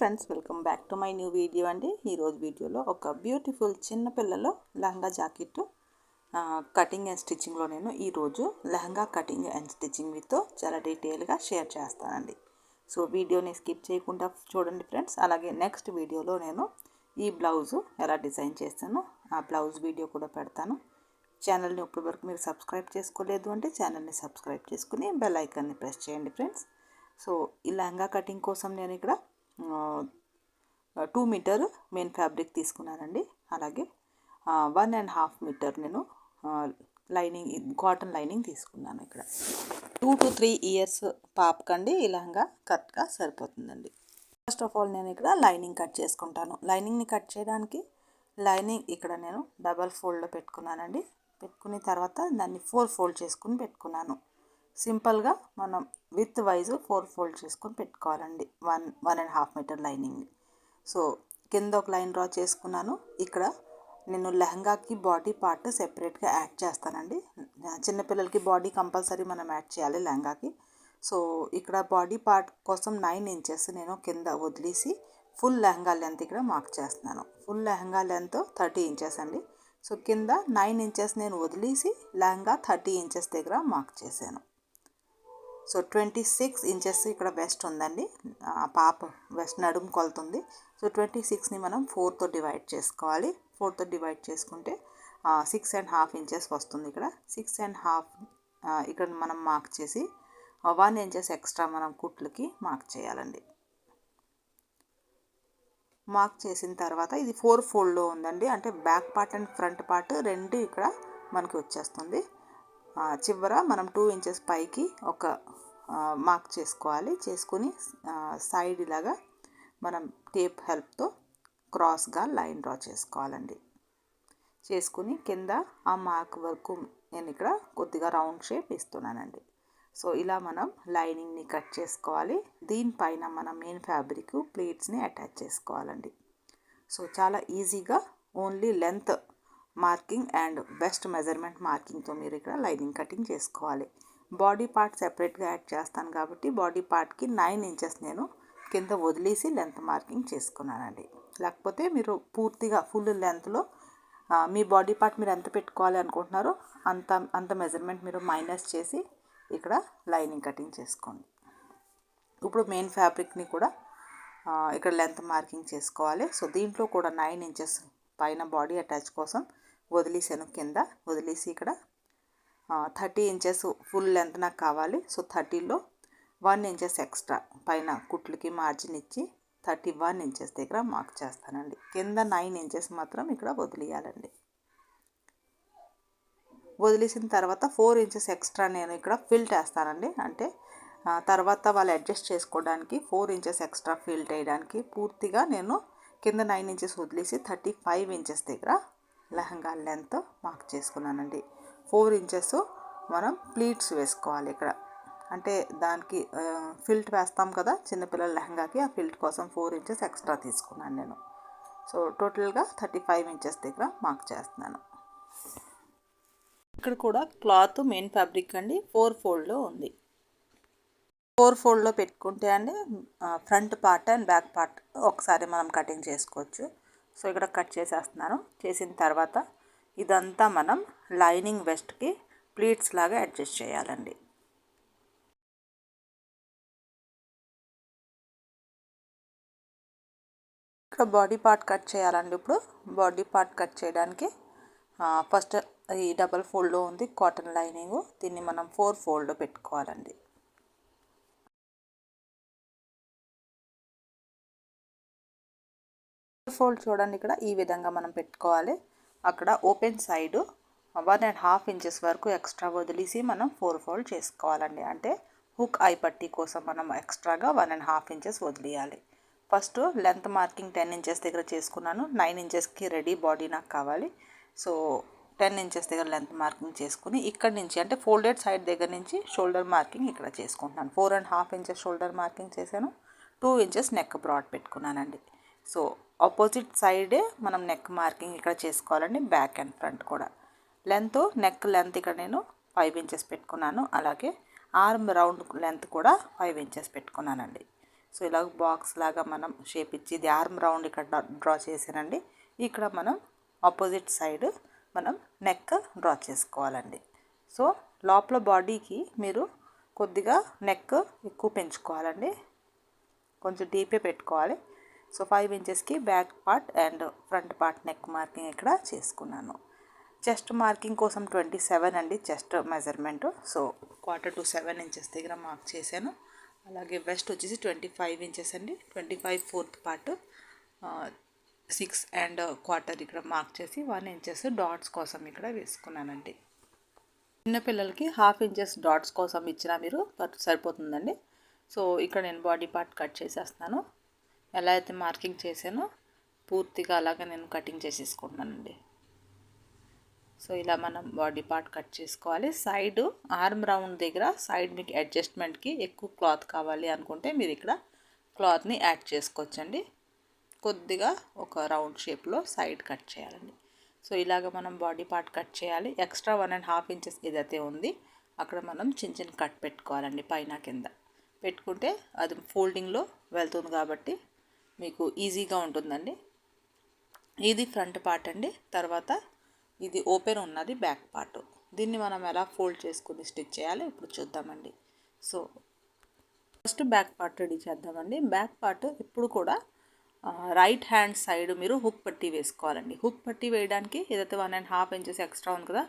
Friends welcome back to my new video అండి. ఈరోజు వీడియోలో ఒక బ్యూటిఫుల్ చిన్నపిల్లలు లెహంగా జాకెట్ కటింగ్ అండ్ స్టిచ్చింగ్లో నేను ఈరోజు lehenga cutting and stitching with చాలా డీటెయిల్గా షేర్ చేస్తానండి. సో వీడియోని స్కిప్ చేయకుండా చూడండి ఫ్రెండ్స్. అలాగే నెక్స్ట్ వీడియోలో నేను ఈ బ్లౌజు ఎలా డిజైన్ చేస్తానో ఆ బ్లౌజ్ వీడియో కూడా పెడతాను. ఛానల్ని ఇప్పటివరకు మీరు సబ్స్క్రైబ్ చేసుకోలేదు అంటే ఛానల్ని సబ్స్క్రైబ్ చేసుకుని బెల్ ఐకాన్ని ప్రెస్ చేయండి ఫ్రెండ్స్. సో ఈ లెహంగా కటింగ్ కోసం నేను ఇక్కడ టూ మీటర్ మెయిన్ ఫ్యాబ్రిక్ తీసుకున్నానండి. అలాగే వన్ అండ్ హాఫ్ మీటర్ నేను లైనింగ్ కాటన్ లైనింగ్ తీసుకున్నాను ఇక్కడ. టూ టు త్రీ ఇయర్స్ పాపకండి ఇలాగా కరెక్ట్గా సరిపోతుందండి. ఫస్ట్ ఆఫ్ ఆల్ నేను ఇక్కడ లైనింగ్ కట్ చేసుకుంటాను. లైనింగ్ని కట్ చేయడానికి లైనింగ్ ఇక్కడ నేను డబల్ ఫోల్డ్లో పెట్టుకున్నానండి. పెట్టుకున్న తర్వాత దాన్ని ఫోర్ ఫోల్డ్ చేసుకుని పెట్టుకున్నాను. సింపుల్గా మనం విత్ వైజ్ ఫోర్ ఫోల్డ్ చేసుకొని పెట్టుకోవాలండి. One one and half meter lining so కింద ఒక లైన్ డ్రా చేసుకున్నాను. ఇక్కడ నేను లెహంగాకి బాడీ పార్ట్ సెపరేట్గా యాడ్ చేస్తానండి. చిన్నపిల్లలకి బాడీ కంపల్సరీ మనం యాడ్ చేయాలి లెహంగాకి. సో ఇక్కడ బాడీ పార్ట్ కోసం నైన్ ఇంచెస్ నేను కింద వదిలేసి ఫుల్ లెహంగా లెంత్ ఇక్కడ మార్క్ చేస్తున్నాను. Full lehenga length thirty inches అండి. సో కింద నైన్ ఇంచెస్ నేను వదిలేసి లెహంగా థర్టీ ఇంచెస్ దగ్గర మార్క్ చేశాను. సో ట్వంటీ సిక్స్ ఇంచెస్ ఇక్కడ వెస్ట్ ఉందండి. పాప వెస్ట్ నడుము కొలుతుంది. సో ట్వంటీ సిక్స్ని మనం ఫోర్తో డివైడ్ చేసుకోవాలి. ఫోర్తో డివైడ్ చేసుకుంటే సిక్స్ అండ్ హాఫ్ ఇంచెస్ వస్తుంది ఇక్కడ. సిక్స్ అండ్ హాఫ్ ఇక్కడ మనం మార్క్ చేసి వన్ ఇంచెస్ ఎక్స్ట్రా మనం కుట్లకి మార్క్ చేయాలండి. మార్క్ చేసిన తర్వాత ఇది ఫోర్ ఫోల్డ్లో ఉందండి. అంటే back part and front part రెండు ఇక్కడ మనకి వచ్చేస్తుంది. చివర మనం టూ ఇంచెస్ పైకి ఒక మార్క్ చేసుకోవాలి. చేసుకుని సైడ్ ఇలాగా మనం టేప్ హెల్ప్తో క్రాస్గా లైన్ డ్రా చేసుకోవాలండి. చేసుకుని కింద ఆ మార్క్ వరకు నేను ఇక్కడ కొద్దిగా రౌండ్ షేప్ ఇస్తున్నానండి. సో ఇలా మనం లైనింగ్ని కట్ చేసుకోవాలి. దీనిపైన మనం మెయిన్ ఫ్యాబ్రిక్ ప్లేట్స్ని అటాచ్ చేసుకోవాలండి. సో చాలా ఈజీగా only length marking and waist measurement మార్కింగ్తో మీరు ఇక్కడ లైనింగ్ కటింగ్ చేసుకోవాలి. బాడీ పార్ట్ సెపరేట్గా యాడ్ చేస్తాను కాబట్టి బాడీ పార్ట్కి నైన్ ఇంచెస్ నేను కింద వదిలేసి లెంత్ మార్కింగ్ చేసుకున్నానండి. లేకపోతే మీరు పూర్తిగా ఫుల్ లెంత్లో మీ బాడీ పార్ట్ మీరు ఎంత పెట్టుకోవాలి అనుకుంటున్నారో అంత అంత మెజర్మెంట్ మీరు మైనస్ చేసి ఇక్కడ లైనింగ్ కటింగ్ చేసుకోండి. ఇప్పుడు మెయిన్ ఫ్యాబ్రిక్ని కూడా ఇక్కడ లెంత్ మార్కింగ్ చేసుకోవాలి. సో దీంట్లో కూడా నైన్ ఇంచెస్ పైన బాడీ అటాచ్ కోసం వదిలేసాను కింద. వదిలేసి ఇక్కడ థర్టీ ఇంచెస్ ఫుల్ లెంత్ నాకు కావాలి. సో థర్టీలో వన్ ఇంచెస్ ఎక్స్ట్రా పైన కుట్లకి మార్జిన్ ఇచ్చి థర్టీ వన్ ఇంచెస్ దగ్గర మార్క్ చేస్తానండి. కింద నైన్ ఇంచెస్ మాత్రం ఇక్కడ వదిలేయాలండి. వదిలేసిన తర్వాత ఫోర్ ఇంచెస్ ఎక్స్ట్రా నేను ఇక్కడ ఫిల్ చేస్తానండి. అంటే తర్వాత వాళ్ళు అడ్జస్ట్ చేసుకోవడానికి ఫోర్ ఇంచెస్ ఎక్స్ట్రా ఫిల్ చేయడానికి పూర్తిగా నేను కింద నైన్ ఇంచెస్ వదిలేసి థర్టీ ఫైవ్ ఇంచెస్ దగ్గర లెహంగా లెంత్ మార్క్ చేసుకున్నానండి. ఫోర్ ఇంచెస్ మనం ప్లీట్స్ వేసుకోవాలి ఇక్కడ. అంటే దానికి ఫిల్ట్ వేస్తాం కదా చిన్నపిల్లల లెహంగాకి ఆ ఫిల్ట్ కోసం ఫోర్ ఇంచెస్ ఎక్స్ట్రా తీసుకున్నాను నేను. సో టోటల్గా థర్టీ ఫైవ్ ఇంచెస్ దగ్గర మార్క్ చేస్తున్నాను. ఇక్కడ కూడా క్లాత్ మెయిన్ ఫ్యాబ్రిక్ అండి ఫోర్ ఫోల్డ్లో ఉంది. ఫోర్ ఫోల్డ్లో పెట్టుకుంటే అండి front part and back part ఒకసారి మనం కటింగ్ చేసుకోవచ్చు. సో ఇక్కడ కట్ చేసేస్తున్నాను. చేసిన తర్వాత ఇదంతా మనం లైనింగ్ వెస్ట్కి ప్లీట్స్ లాగా అడ్జస్ట్ చేయాలండి. ఇక్కడ బాడీ పార్ట్ కట్ చేయాలండి ఇప్పుడు. బాడీ పార్ట్ కట్ చేయడానికి ఫస్ట్ ఈ డబల్ ఫోల్డ్లో ఉంది కాటన్ లైనింగ్. దీన్ని మనం ఫోర్ ఫోల్డ్లో పెట్టుకోవాలండి. ఫోల్డ్ చూడండి ఇక్కడ. ఈ విధంగా మనం పెట్టుకోవాలి. అక్కడ open side one and half inches వరకు ఎక్స్ట్రా వదిలేసి మనం ఫోర్ ఫోల్డ్ చేసుకోవాలండి. అంటే హుక్ ఐ పట్టీ కోసం మనం ఎక్స్ట్రాగా వన్ అండ్ హాఫ్ ఇంచెస్ వదిలేయాలి. First length marking ten inches దగ్గర చేసుకున్నాను. నైన్ ఇంచెస్కి రెడీ బాడీ నాకు కావాలి. సో టెన్ ఇంచెస్ దగ్గర లెంత్ మార్కింగ్ చేసుకుని ఇక్కడ నుంచి అంటే ఫోల్డెడ్ సైడ్ దగ్గర నుంచి షోల్డర్ మార్కింగ్ ఇక్కడ చేసుకుంటున్నాను. Four and half inches shoulder marking చేశాను. టూ ఇంచెస్ నెక్ బ్రాడ్ పెట్టుకున్నానండి. సో ఆపోజిట్ సైడే మనం నెక్ మార్కింగ్ ఇక్కడ చేసుకోవాలండి బ్యాక్ అండ్ ఫ్రంట్ కూడా. లెంత్ నెక్ లెంత్ ఇక్కడ నేను ఫైవ్ ఇంచెస్ పెట్టుకున్నాను. అలాగే ఆర్మ్ రౌండ్ లెంత్ కూడా ఫైవ్ ఇంచెస్ పెట్టుకున్నానండి. సో ఇలా బాక్స్ లాగా మనం షేప్ ఇచ్చి ఇది ఆర్మ్ రౌండ్ ఇక్కడ డ్రా చేసానండి ఇక్కడ మనం ఆపోజిట్ సైడ్ మనం నెక్ డ్రా చేసుకోవాలండి. సో లోపల బాడీకి మీరు కొద్దిగా నెక్ ఎక్కువ పెంచుకోవాలండి. కొంచెం డీపే పెట్టుకోవాలి. సో ఫైవ్ ఇంచెస్కి back part and front part neck marking ఇక్కడ చేసుకున్నాను. చెస్ట్ మార్కింగ్ కోసం ట్వంటీ సెవెన్ అండి chest measurement so quarter to seven inches దగ్గర మార్క్ చేశాను. అలాగే వెస్ట్ వచ్చేసి ట్వంటీ ఫైవ్ ఇంచెస్ అండి twenty five fourth part six and quarter ఇక్కడ మార్క్ చేసి వన్ ఇంచెస్ డాట్స్ కోసం ఇక్కడ వేసుకున్నానండి. చిన్నపిల్లలకి హాఫ్ ఇంచెస్ డాట్స్ కోసం ఇచ్చినా మీరు సరిపోతుందండి. సో ఇక్కడ నేను బాడీ పార్ట్ కట్ చేసేస్తున్నాను. ఎలా అయితే మార్కింగ్ చేశానో పూర్తిగా అలాగే నేను కటింగ్ చేసేసుకుంటున్నానండి. సో ఇలా మనం బాడీ పార్ట్ కట్ చేసుకోవాలి. సైడ్ ఆర్మ్ రౌండ్ దగ్గర సైడ్ మీకు అడ్జస్ట్మెంట్కి ఎక్కువ క్లాత్ కావాలి అనుకుంటే మీరు ఇక్కడ క్లాత్ని యాడ్ చేసుకోవచ్చండి. కొద్దిగా ఒక రౌండ్ షేప్లో సైడ్ కట్ చేయాలండి. సో ఇలాగ మనం బాడీ పార్ట్ కట్ చేయాలి. Extra one and half inches ఏదైతే ఉంది అక్కడ మనం చిన్న చిన్న కట్ పెట్టుకోవాలండి పైన కింద. పెట్టుకుంటే అది ఫోల్డింగ్లో వెళ్తుంది కాబట్టి మీకు ఈజీగా ఉంటుందండి. ఇది ఫ్రంట్ పార్ట్ అండి. తర్వాత ఇది ఓపెన్ ఉన్నది బ్యాక్ పార్ట్. దీన్ని మనం ఎలా ఫోల్డ్ చేసుకుని స్టిచ్ చేయాలి ఇప్పుడు చూద్దామండి. So first back part ready చేద్దామండి. బ్యాక్ పార్ట్ ఇప్పుడు కూడా రైట్ హ్యాండ్ సైడ్ మీరు హుక్ పట్టి వేసుకోవాలండి. హుక్ పట్టి వేయడానికి ఏదైతే one and half inches extra ఉంది కదా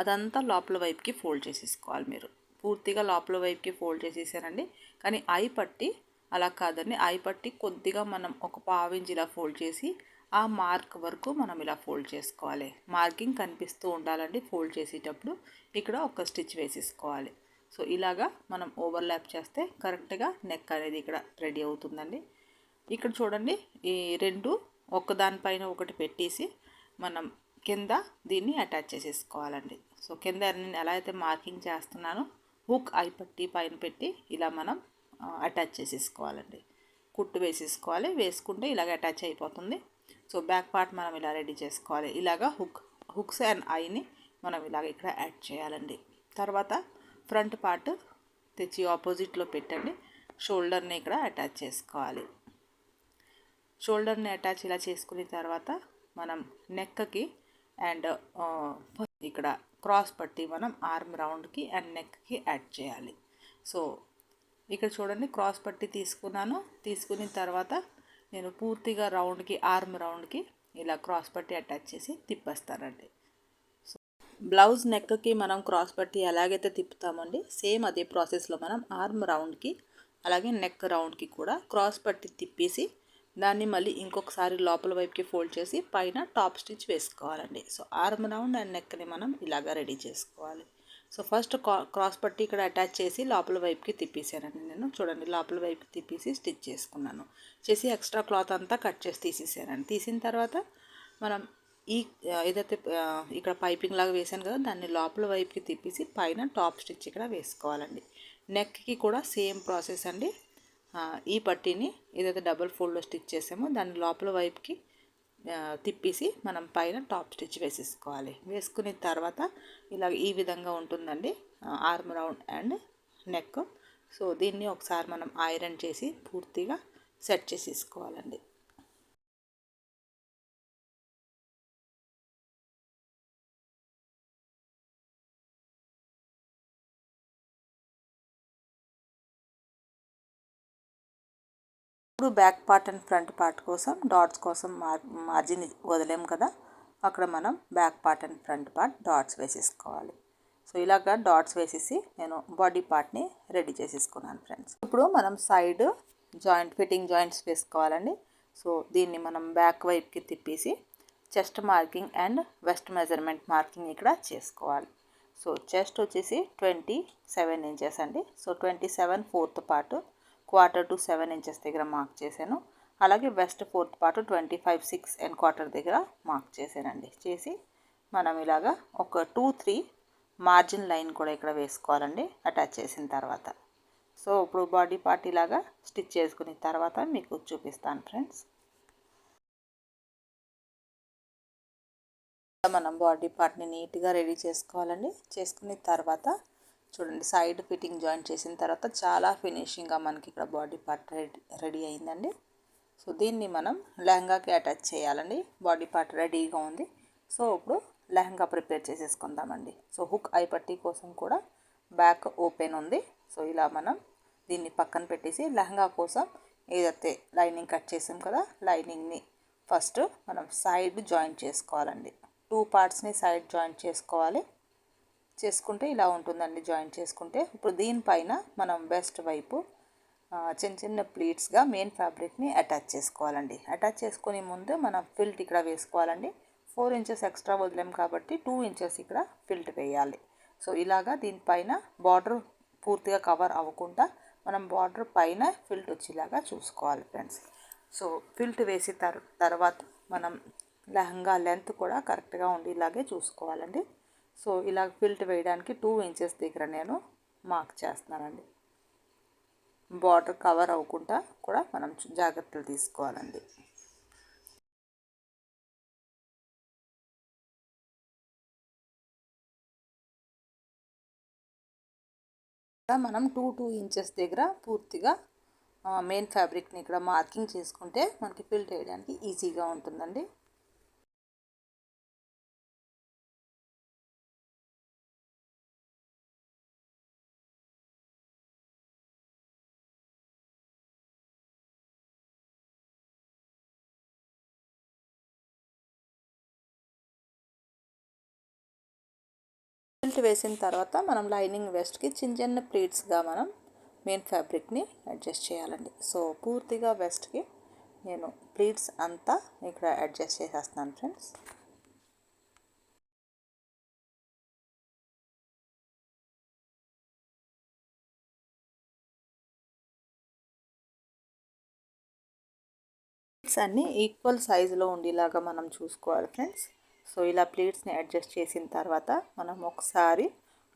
అదంతా లోపల వైపుకి ఫోల్డ్ చేసేసుకోవాలి మీరు. పూర్తిగా లోపల వైపుకి ఫోల్డ్ చేసేసారండి. కానీ ఐ పట్టి అలా కాదండి. ఐ పట్టి కొద్దిగా మనం ఒక పావించి ఇలా ఫోల్డ్ చేసి ఆ మార్క్ వరకు మనం ఇలా ఫోల్డ్ చేసుకోవాలి. మార్కింగ్ కనిపిస్తూ ఉండాలండి ఫోల్డ్ చేసేటప్పుడు. ఇక్కడ ఒక స్టిచ్ వేసేసుకోవాలి. సో ఇలాగా మనం ఓవర్లాప్ చేస్తే కరెక్ట్గా నెక్ అనేది ఇక్కడ రెడీ అవుతుందండి. ఇక్కడ చూడండి ఈ రెండు ఒకదానిపైన ఒకటి పెట్టేసి మనం కింద దీన్ని అటాచ్ చేసేసుకోవాలండి. సో కింద నేను ఎలా అయితే మార్కింగ్ చేస్తున్నానో హుక్ ఐ పట్టి పైన పెట్టి ఇలా మనం అటాచ్ చేసేసుకోవాలండి. కుట్టు వేసేసుకోవాలి. వేసుకుంటే ఇలాగ అటాచ్ అయిపోతుంది. సో బ్యాక్ పార్ట్ మనం ఇలా రెడీ చేసుకోవాలి. ఇలాగ హుక్ హుక్స్ అండ్ ఐని మనం ఇలాగ ఇక్కడ యాడ్ చేయాలండి. తర్వాత ఫ్రంట్ పార్ట్ తెచ్చి ఆపోజిట్లో పెట్టండి. షోల్డర్ని ఇక్కడ అటాచ్ చేసుకోవాలి. షోల్డర్ని అటాచ్ ఇలా చేసుకున్న తర్వాత మనం నెక్కి అండ్ ఇక్కడ క్రాస్ పట్టి మనం ఆర్మ్ రౌండ్కి అండ్ నెక్కి యాడ్ చేయాలి. సో ఇక్కడ చూడండి క్రాస్ పట్టి తీసుకున్నాను. తీసుకున్న తర్వాత నేను పూర్తిగా రౌండ్కి ఆర్మ్ రౌండ్కి ఇలా క్రాస్ పట్టి అటాచ్ చేసి తిప్పేస్తానండి. సో బ్లౌజ్ నెక్కి మనం క్రాస్ పట్టి ఎలాగైతే తిప్పుతామండి సేమ్ అదే ప్రాసెస్లో మనం ఆర్మ్ రౌండ్కి అలాగే నెక్ రౌండ్కి కూడా క్రాస్ పట్టి తిప్పేసి దాన్ని మళ్ళీ ఇంకొకసారి లోపల వైపుకి ఫోల్డ్ చేసి పైన టాప్ స్టిచ్ వేసుకోవాలండి. సో ఆర్మ్ రౌండ్ అండ్ నెక్ని మనం ఇలాగా రెడీ చేసుకోవాలి. సో ఫస్ట్ క్రాస్ పట్టి ఇక్కడ అటాచ్ చేసి లోపల వైపుకి తిప్పేసానండి నేను. చూడండి లోపల వైపుకి తిప్పేసి స్టిచ్ చేసుకున్నాను. చేసి ఎక్స్ట్రా క్లాత్ అంతా కట్ చేసి తీసేసానండి. తీసిన తర్వాత మనం ఈ ఏదైతే ఇక్కడ పైపింగ్ లాగా వేసాను కదా దాన్ని లోపల వైపుకి తిప్పేసి పైన టాప్ స్టిచ్ ఇక్కడ వేసుకోవాలండి. నెక్కి కూడా సేమ్ ప్రాసెస్ అండి. ఈ పట్టీని ఏదైతే డబుల్ ఫోల్డ్లో స్టిచ్ చేసామో దాన్ని లోపల వైపుకి తిప్పేసి మనం పైన టాప్ స్టిచ్ వేసేసుకోవాలి. వేసుకున్న తర్వాత ఇలా ఈ విధంగా ఉంటుందండి. Arm round and neck. So దీన్ని ఒకసారి మనం ఐరన్ చేసి పూర్తిగా సెట్ చేసేసుకోవాలండి. ఎప్పుడు back part and front part కోసం డాట్స్ కోసం మార్ మార్జిన్ వదిలేం కదా? అక్కడ మనం back part and front part dots వేసేసుకోవాలి. సో ఇలాగా డాట్స్ వేసేసి నేను బాడీ పార్ట్ని రెడీ చేసేసుకున్నాను ఫ్రెండ్స్. ఇప్పుడు మనం సైడ్ జాయింట్ ఫిట్టింగ్ జాయింట్స్ వేసుకోవాలండి. సో దీన్ని మనం బ్యాక్ వైపుకి తిప్పేసి chest marking and waist measurement marking ఇక్కడ చేసుకోవాలి. సో చెస్ట్ వచ్చేసి ట్వంటీ సెవెన్ ఇంచెస్ అండి. So twenty seven fourth part quarter to seven inches దగ్గర మార్క్ చేశాను. అలాగే waist fourth part twenty five six and quarter దగ్గర మార్క్ చేశానండి. చేసి మనం ఇలాగా ఒక టూ త్రీ మార్జిన్ లైన్ కూడా ఇక్కడ వేసుకోవాలండి అటాచ్ చేసిన తర్వాత. సో ఇప్పుడు బాడీ పార్ట్ ఇలాగా స్టిచ్ చేసుకున్న తర్వాత మీకు చూపిస్తాను ఫ్రెండ్స్ మనం బాడీ పార్ట్ని నీట్గా రెడీ చేసుకోవాలండి. చేసుకున్న తర్వాత చూడండి సైడ్ ఫిట్టింగ్ జాయిన్ చేసిన తర్వాత చాలా ఫినిషింగ్గా మనకి ఇక్కడ బాడీ పార్ట్ రెడీ రెడీ అయిందండి. సో దీన్ని మనం లెహంగాకి అటాచ్ చేయాలండి. బాడీ పార్ట్ రెడీగా ఉంది. సో ఇప్పుడు లెహంగా ప్రిపేర్ చేసేసుకుందామండి. సో హుక్ ఐపట్టి కోసం కూడా బ్యాక్ ఓపెన్ ఉంది. సో ఇలా మనం దీన్ని పక్కన పెట్టేసి లెహంగా కోసం ఏదైతే లైనింగ్ కట్ చేసాం కదా లైనింగ్ని ఫస్ట్ మనం సైడ్ జాయింట్ చేసుకోవాలండి. టూ పార్ట్స్ని సైడ్ జాయింట్ చేసుకోవాలి. చేసుకుంటే ఇలా ఉంటుందండి జాయింట్ చేసుకుంటే. ఇప్పుడు దీనిపైన మనం బెస్ట్ వైపు చిన్న చిన్న ప్లీట్స్గా మెయిన్ ఫ్యాబ్రిక్ని అటాచ్ చేసుకోవాలండి. అటాచ్ చేసుకునే ముందు మనం ఫిల్ట్ ఇక్కడ వేసుకోవాలండి. ఫోర్ ఇంచెస్ ఎక్స్ట్రా వదిలేం కాబట్టి టూ ఇంచెస్ ఇక్కడ ఫిల్ట్ వేయాలి. సో ఇలాగా దీనిపైన బార్డర్ పూర్తిగా కవర్ అవ్వకుండా మనం బార్డర్ పైన ఫిల్ట్ వచ్చేలాగా చూసుకోవాలి ఫ్రెండ్స్. సో ఫిల్ట్ వేసి తర్వాత మనం లెహంగా లెంత్ కూడా కరెక్ట్గా ఉండేలాగే చూసుకోవాలండి. సో ఇలా ఫిల్ట్ వేయడానికి టూ ఇంచెస్ దగ్గర నేను మార్క్ చేస్తున్నానండి. బార్డర్ కవర్ అవ్వకుండా కూడా మనం జాగ్రత్తలు తీసుకోవాలండి. మనం టూ టూ ఇంచెస్ దగ్గర పూర్తిగా మెయిన్ ఫ్యాబ్రిక్ని ఇక్కడ మార్కింగ్ చేసుకుంటే మనకి ఫిల్ చేయడానికి ఈజీగా ఉంటుందండి. ఫిల్ట్ వేసిన తర్వాత మనం లైనింగ్ వెస్ట్కి చిన్న చిన్న ప్లీట్స్గా మనం మెయిన్ ఫ్యాబ్రిక్ని అడ్జస్ట్ చేయాలండి. సో పూర్తిగా వెస్ట్కి నేను ప్లీట్స్ అంతా ఇక్కడ అడ్జస్ట్ చేసేస్తున్నాను ఫ్రెండ్స్ అన్నీ ఈక్వల్ సైజులో ఉండేలాగా మనం చూసుకోవాలి ఫ్రెండ్స్ సో ఇలా ప్లేట్స్ని అడ్జస్ట్ చేసిన తర్వాత మనం ఒకసారి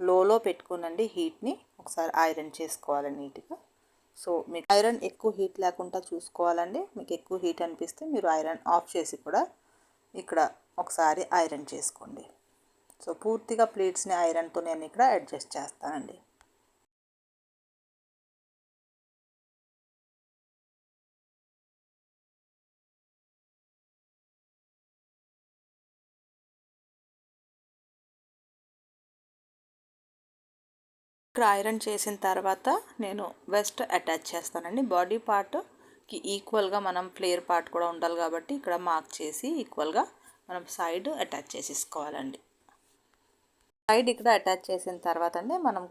లోలో పెట్టుకునండి హీట్ని. ఒకసారి ఐరన్ చేసుకోవాలి నీట్గా. సో మీకు ఐరన్ ఎక్కువ హీట్ లేకుండా చూసుకోవాలండి. మీకు ఎక్కువ హీట్ అనిపిస్తే మీరు ఐరన్ ఆఫ్ చేసి కూడా ఇక్కడ ఒకసారి ఐరన్ చేసుకోండి. సో పూర్తిగా ప్లేట్స్ని ఐరన్తో నేను ఇక్కడ అడ్జస్ట్ చేస్తానండి. ఇక్కడ ఐరన్ చేసిన తర్వాత నేను వెస్ట్ అటాచ్ చేస్తానండి. బాడీ పార్ట్కి ఈక్వల్గా మనం ఫ్లేర్ పార్ట్ కూడా ఉండాలి కాబట్టి ఇక్కడ మార్క్ చేసి ఈక్వల్గా మనం సైడ్ అటాచ్ చేసేసుకోవాలండి. సైడ్ ఇక్కడ అటాచ్ చేసిన తర్వాత అండి మనం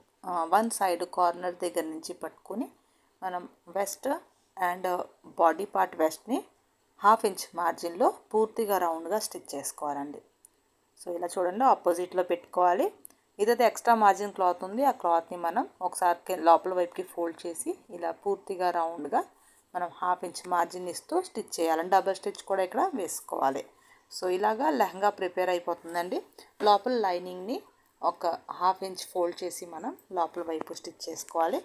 వన్ సైడ్ కార్నర్ దగ్గర నుంచి పట్టుకుని మనం వెస్ట్ అండ్ బాడీ పార్ట్ వెస్ట్ని హాఫ్ ఇంచ్ మార్జిన్లో పూర్తిగా రౌండ్గా స్టిచ్ చేసుకోవాలండి. సో ఇలా చూడండి ఆపోజిట్లో పెట్టుకోవాలి. ఇదైతే ఎక్స్ట్రా మార్జిన్ క్లాత్ ఉంది. ఆ క్లాత్ని మనం ఒకసారి లోపల వైపుకి ఫోల్డ్ చేసి ఇలా పూర్తిగా రౌండ్గా మనం హాఫ్ ఇంచ్ మార్జిన్ ఇస్తూ స్టిచ్ చేయాలి. డబల్ స్టిచ్ కూడా ఇక్కడ వేసుకోవాలి. సో ఇలాగా లెహంగా ప్రిపేర్ అయిపోతుందండి. లోపల లైనింగ్ని ఒక హాఫ్ ఇంచ్ ఫోల్డ్ చేసి మనం లోపల వైపు స్టిచ్ చేసుకోవాలి.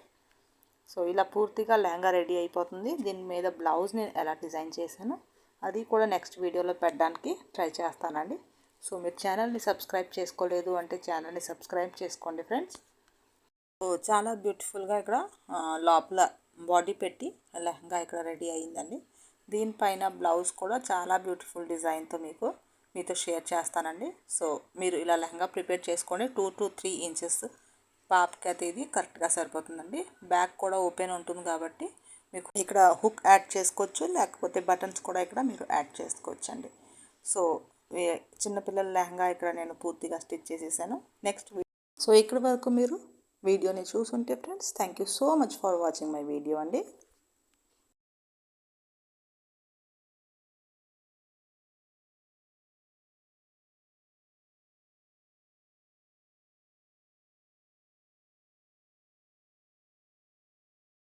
సో ఇలా పూర్తిగా లెహంగా రెడీ అయిపోతుంది. దీని మీద బ్లౌజ్ నేను ఎలా డిజైన్ చేశాను అది కూడా నెక్స్ట్ వీడియోలో పెట్టడానికి ట్రై చేస్తానండి. సో మీరు ఛానల్ని సబ్స్క్రైబ్ చేసుకోలేదు అంటే ఛానల్ని సబ్స్క్రైబ్ చేసుకోండి ఫ్రెండ్స్. సో చాలా బ్యూటిఫుల్గా ఇక్కడ లోపల బాడీ పెట్టి లెహంగా ఇక్కడ రెడీ అయిందండి దీనిపైన బ్లౌజ్ కూడా చాలా బ్యూటిఫుల్ డిజైన్తో మీకు మీతో షేర్ చేస్తానండి. సో మీరు ఇలా లెహంగా ప్రిపేర్ చేసుకోండి. టూ టు త్రీ ఇంచెస్ పాపకి అయితే ఇది కరెక్ట్గా సరిపోతుందండి. బ్యాక్ కూడా ఓపెన్ ఉంటుంది కాబట్టి మీకు ఇక్కడ హుక్ యాడ్ చేసుకోవచ్చు లేకపోతే బటన్స్ కూడా ఇక్కడ మీరు యాడ్ చేసుకోవచ్చు అండి సో చిన్నపిల్లల లెహంగా ఇక్కడ నేను పూర్తిగా స్టిచ్ చేసేసాను. నెక్స్ట్ సో ఇక్కడ వరకు మీరు వీడియోని చూసుంటే friends thank you so much for watching my video అండి.